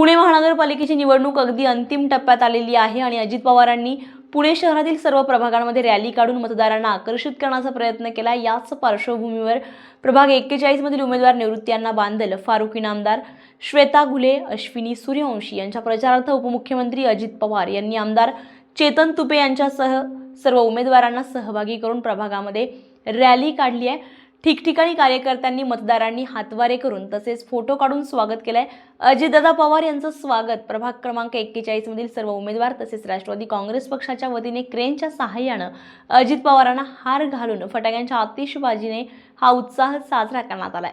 पुणे महानगरपालिकेची निवडणूक अगदी अंतिम टप्प्यात आलेली आहे आणि अजित पवारांनी पुणे शहरातील सर्व प्रभागांमध्ये रॅली काढून मतदारांना आकर्षित करण्याचा प्रयत्न केला. याच पार्श्वभूमीवर प्रभाग एक्केचाळीसमधील उमेदवार निवृत्ती अण्णा बांदल फारुक इनामदार श्वेता घुले अश्विनी सूर्यवंशी यांच्या प्रचारार्थ उपमुख्यमंत्री अजित पवार यांनी आमदार चेतन तुपे यांच्यासह सर्व उमेदवारांना सहभागी करून प्रभागामध्ये रॅली काढली आहे. ठिकठिकाणी कार्यकर्त्यांनी मतदारांनी हातवारे करून तसेच फोटो काढून स्वागत केलंय. अजितदादा पवार यांचं स्वागत. प्रभाग क्रमांक एक्केचाळीस मधील सर्व उमेदवार तसेच राष्ट्रवादी काँग्रेस पक्षाच्या वतीने क्रेनच्या सहाय्यानं अजित पवारांना हार घालून फटाक्यांच्या आतिषबाजीने हा उत्साह साजरा करण्यात आलाय.